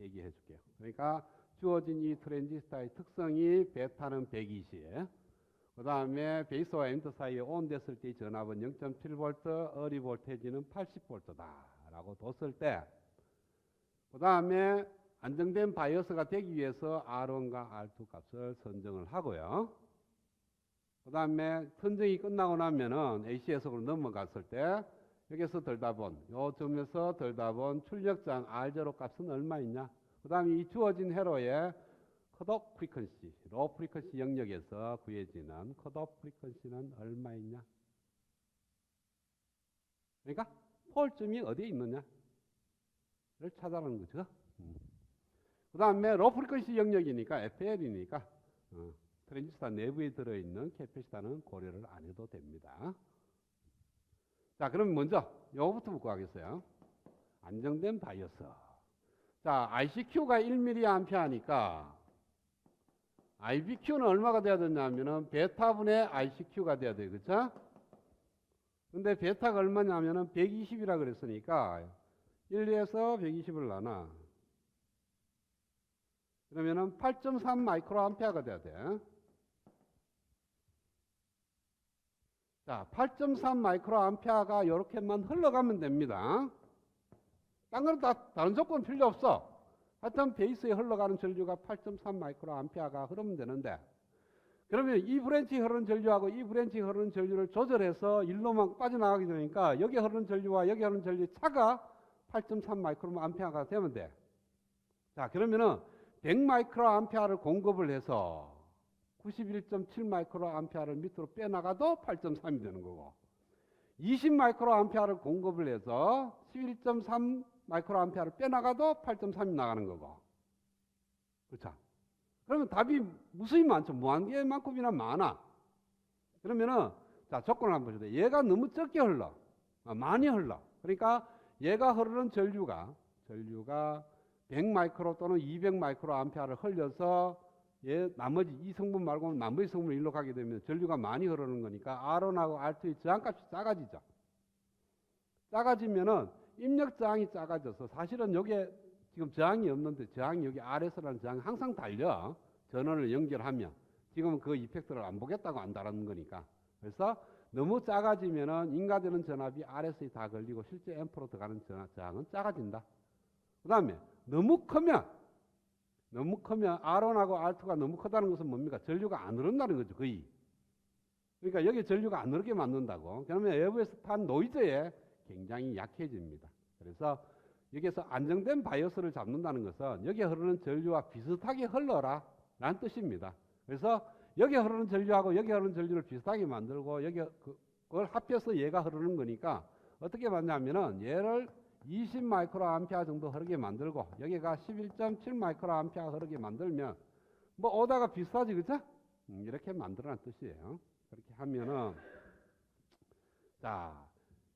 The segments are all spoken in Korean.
얘기해 줄게요. 그러니까 주어진 이 트랜지스타의 특성이 베타는 120, 그 다음에 베이스와 엔드 사이에 온 됐을 때의 전압은 0.7V, 어리 볼테이지는 80V다라고 뒀을 때, 그 다음에 안정된 바이어스가 되기 위해서 R1과 R2 값을 선정을 하고요. 그 다음에 선정이 끝나고 나면은 AC 해석으로 넘어갔을 때 여기서 들다본 요 점에서 들다본 출력장 R0 값은 얼마 있냐? 그 다음에 이 주어진 회로의 컷오프 프리퀀시, 로 프리퀀시 영역에서 구해지는 컷오프 프리퀀시는 얼마 있냐? 그러니까 폴점이 어디에 있느냐를 찾아라는 거죠. 그 다음에 로 프리퀀시 영역이니까 FL이니까 어, 트랜지스터 내부에 들어있는 캐패시터는 고려를 안 해도 됩니다. 자, 그럼 먼저 요거부터 묶고 가겠어요. 안정된 바이어스. 자, ICQ가 1mA니까 IBQ는 얼마가 돼야 되냐면은 베타분의 ICQ가 돼야 돼요. 그쵸? 근데 베타가 얼마냐면은 120이라 그랬으니까 1에서 120을 나눠. 그러면은 8.3 마이크로 암페어가 돼야 돼. 자, 8.3 마이크로 암페어가 이렇게만 흘러가면 됩니다. 딴 거는 다 다른 조건 필요 없어. 하여튼 베이스에 흘러가는 전류가 8.3 마이크로 암페어가 흐르면 되는데 그러면 이 브랜치 흐르는 전류하고 이 브랜치 흐르는 전류를 조절해서 일로만 빠져나가게 되니까 여기 흐르는 전류와 여기 흐르는 전류의 차가 8.3 마이크로 암페어가 되면 돼. 자, 그러면은 100 마이크로 암페어를 공급을 해서 91.7 마이크로 암페어를 밑으로 빼나가도 8.3이 되는 거고 20 마이크로 암페어를 공급을 해서 11.3 마이크로 암페어를 빼나가도 8.3이 나가는 거고 그렇죠? 그러면 답이 무수히 많죠. 무한개만큼이나 많아. 그러면은 자 조건을 한번 보셔도 얘가 너무 적게 흘러, 아, 많이 흘러. 그러니까 얘가 흐르는 전류가 전류가 100 마이크로 또는 200 마이크로 암페어를 흘려서 얘 나머지 이 성분 말고 나머지 성분을 일로 가게 되면 전류가 많이 흐르는 거니까 R1하고 R2의 저항값이 작아지죠. 작아지면은 입력 저항이 작아져서 사실은 여기에 지금 저항이 없는데 저항이 여기 RS라는 저항이 항상 달려 전원을 연결하면 지금은 그 이펙트를 안 보겠다고 안다라는 거니까 그래서 너무 작아지면은 인가되는 전압이 RS에 다 걸리고 실제 앰프로 들어가는 저항은 작아진다. 그 다음에 너무 크면 너무 크면 R1하고 R2가 너무 크다는 것은 뭡니까? 전류가 안 흐른다는 거죠, 거의. 그러니까 여기 전류가 안 흐르게 만든다고. 그러면 외부에서 탄 노이즈에 굉장히 약해집니다. 그래서 여기서 안정된 바이오스를 잡는다는 것은 여기 흐르는 전류와 비슷하게 흘러라 라는 뜻입니다. 그래서 여기 흐르는 전류하고 여기 흐르는 전류를 비슷하게 만들고 여기 그걸 합해서 얘가 흐르는 거니까 어떻게 만냐면은 얘를 20 마이크로 암페어 정도 흐르게 만들고 여기가 11.7 마이크로 암페어 흐르게 만들면 뭐 오다가 비슷하지 그죠? 음, 이렇게 만들어란 뜻이에요. 그렇게 하면은 자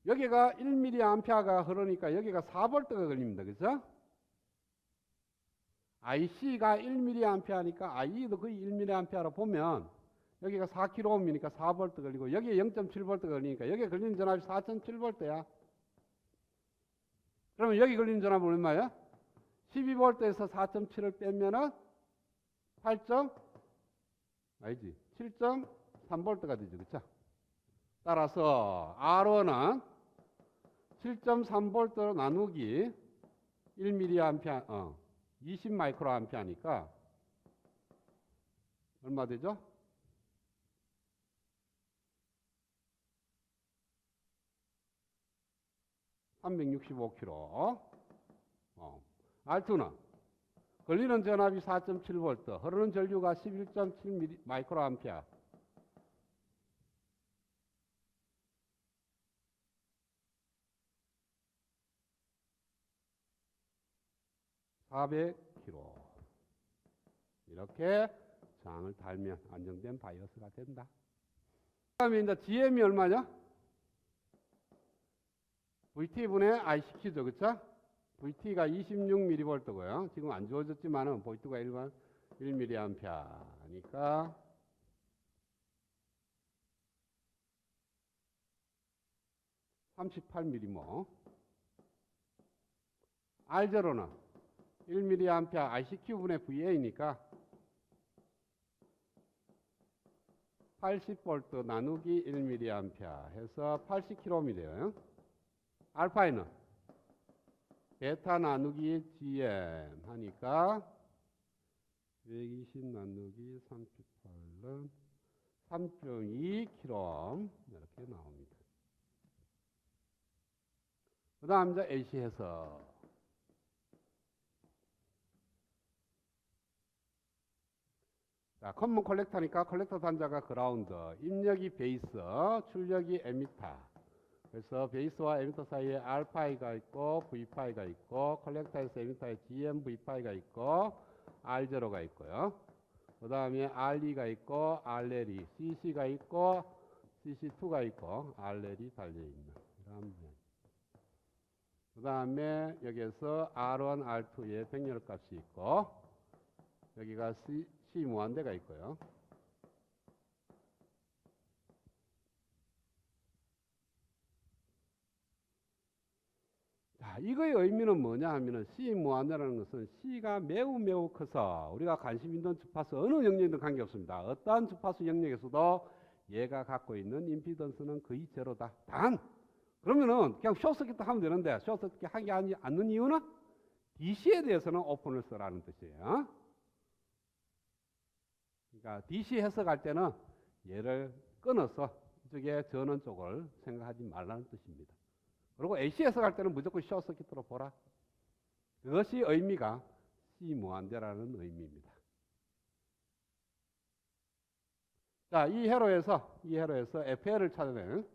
여기가 1mA 암페어가 흐르니까 여기가 4V가 걸립니다. 그죠? IC가 1mA 암페어니까 IE도 거의 1mA 암페어로 보면 여기가 4kΩ이니까 4V 걸리고 여기에 0.7V 걸리니까 여기에 걸리는 전압이 4.7V야. 그러면 여기 걸리는 전압은 얼마야? 12V에서 4.7을 빼면은 8. 아니지. 7.3V가 되죠. 그쵸? 따라서 R1은 7.3V 나누기 1mA, 어, 20 마이크로 암페어니까 얼마 되죠? (365kg) 어. R2는 걸리는 전압이 4.7V 흐르는 전류가 11.7 마이크로 암페어 400kg. 이렇게 저항을 달면 안정된 바이오스가 된다. 그 다음에 이제 GM이 얼마냐? VT분의 ICQ죠, 그쵸? VT가 26mV고요. 지금 안 주어졌지만은 VT가 1번 1mA니까 (38mm) R0는 1mA ICQ분의 VA니까 80V 나누기 1mA 해서 80kΩ이 돼요. 알파에는 베타 나누기 GM 하니까 120 나누기 38은 3.2kΩ 이렇게 나옵니다. 그 다음 이제 AC 해서 자, 커먼 컬렉터니까 컬렉터 단자가 그라운드, 입력이 베이스, 출력이 에미터. 그래서 베이스와 에미터 사이에 R파이가 있고 V파이가 있고 컬렉터에서 에미터에 GMV파이가 있고 R0가 있고요. 그 다음에 R2가 있고 RL이, CC가 있고 CC2가 있고 RL이 달려있는 이런 그 다음에 여기에서 R1, R2의 백렬 값이 있고 여기가 C, C 무한대가 있고요. 자, 이거의 의미는 뭐냐 하면은 C 무한대라는 것은 C가 매우 매우 커서 우리가 관심 있는 주파수 어느 영역이든 관계없습니다. 어떠한 주파수 영역에서도 얘가 갖고 있는 임피던스는 거의 제로다. 단 그러면은 그냥 숏서킷 하면 되는데 숏서킷 하지 않- 않는 이유는 DC에 대해서는 오픈을 쓰라는 뜻이에요. 그러니까 DC 해석할 때는 얘를 끊어서 이쪽에 전원 쪽을 생각하지 말라는 뜻입니다. 그리고 AC 해석할 때는 무조건 숏서킷으로 보라. 그것이 의미가 C 무한대라는 의미입니다. 자, 이 회로에서 이 회로에서 FL을 찾아내는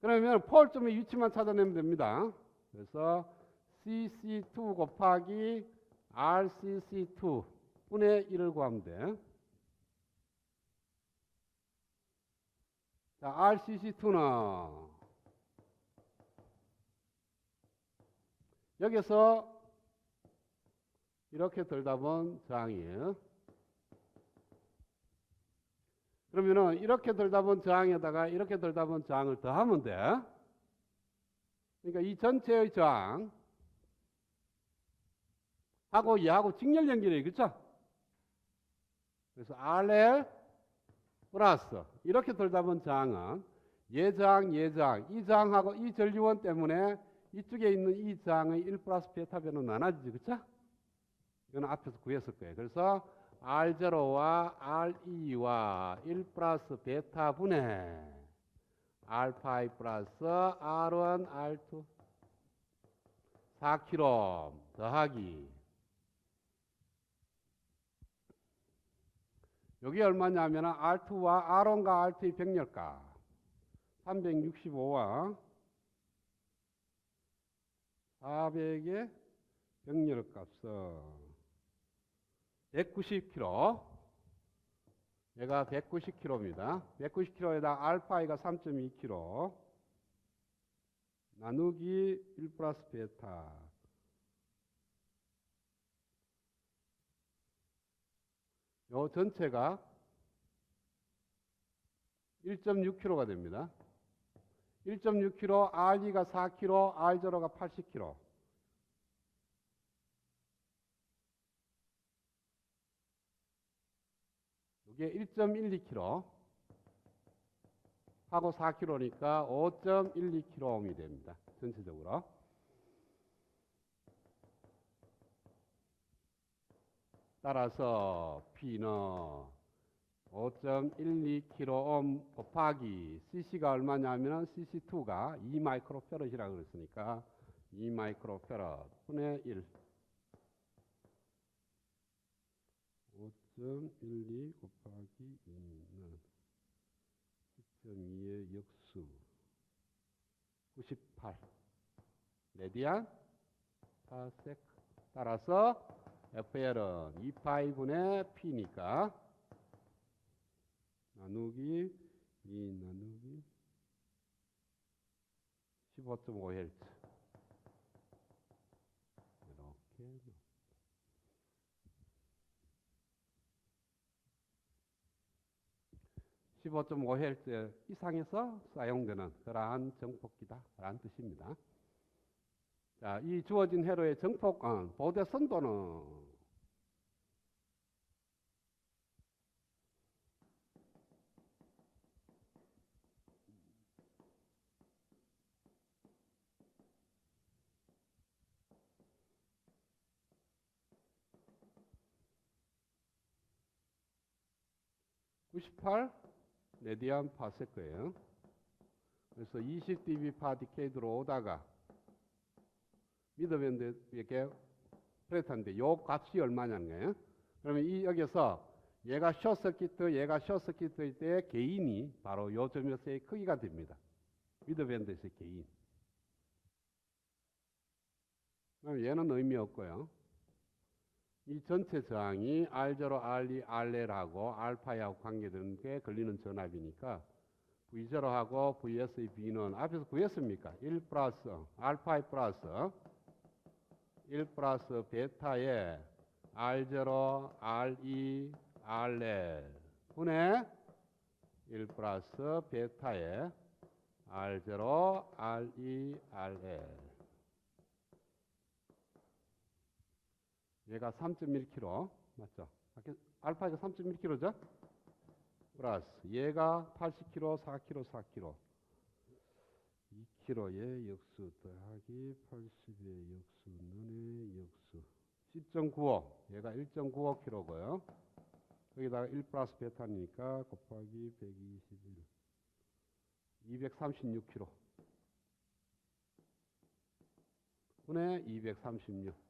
그러면 폴점의 위치만 찾아내면 됩니다. 그래서 CC2 곱하기 RCC2 분의 1을 구하면 돼. 자, RCC2는 여기서 이렇게 들다 본 저항이에요. 그러면은 이렇게 들다 본 저항에다가 이렇게 들다 본 저항을 더하면 돼. 그러니까 이 전체의 저항 하고 얘하고 직렬 연결이 그렇죠? 그래서 RL 플러스 이렇게 들다 본 저항, 얘 저항, 이 저항하고 이 전류원 때문에 이쪽에 있는 이 저항의 1 플러스 베타 변은 나눠지지 그렇죠? 이거는 앞에서 구했을 거예요. 그래서 R0와 R2와 1 플러스 베타 분의 알파 2 플러스 R1, R2 4kg 더하기 여기 얼마냐면 R2와 R1과 R2의 병렬가 365와 400의 병렬값은 190kg. 얘가 190kg입니다. 190kg에다 알파이가 3.2kg. 나누기 1 플러스 베타. 요 전체가 1.6kg가 됩니다. 1.6kg, R2가 4kg, R0가 80kg. 이게 1.12kg 하고 4kg니까 5.12kg이 됩니다. 전체적으로. 따라서 P는 5.12kΩ 곱하기 CC가 얼마냐면 CC2가 2 마이크로페럿이라고 그랬으니까 2 마이크로페럿 분의 1 5.12 곱하기 2는 10.2의 역수 98 레디안? 파섹. 따라서 FL은 2파이 분의 P니까? 나누기 2 나누기 15.5Hz 이렇게 15.5Hz 이상에서 사용되는 그러한 정폭기다라는 뜻입니다. 자, 이 주어진 회로의 정폭, 어, 보대 선도는 (98) 레디안 파세크예요. 그래서 20 dB 파 디케이드로 오다가 미드밴드 이렇게 플랫한데 요 값이 얼마냐는 거예요. 그러면 이 여기서 얘가 숏서키트, 얘가 숏서키트일 때 개인이 바로 요 점에서의 크기가 됩니다. 미드밴드에서의 개인. 그럼 얘는 의미 없고요. 이 전체 저항이 R0, R2, RL하고 알파하고 관계되는 게 걸리는 전압이니까 V0 하고 VSB는 앞에서 구했습니까? 1 플러스 알파 플러스 1 플러스 베타에 R0, R2, RL 분의 1 플러스 베타에 R0, R2, RL 얘가 3.1kg 맞죠? 알파가 3.1kg죠? 플러스 얘가 80kg, 4kg, 4kg 2kg의 역수 더하기 80의 역수 는의 역수. 10.95 얘가 1.95kg고요. 여기다가 1 플러스 베타니까 곱하기 121 236kg 분의 236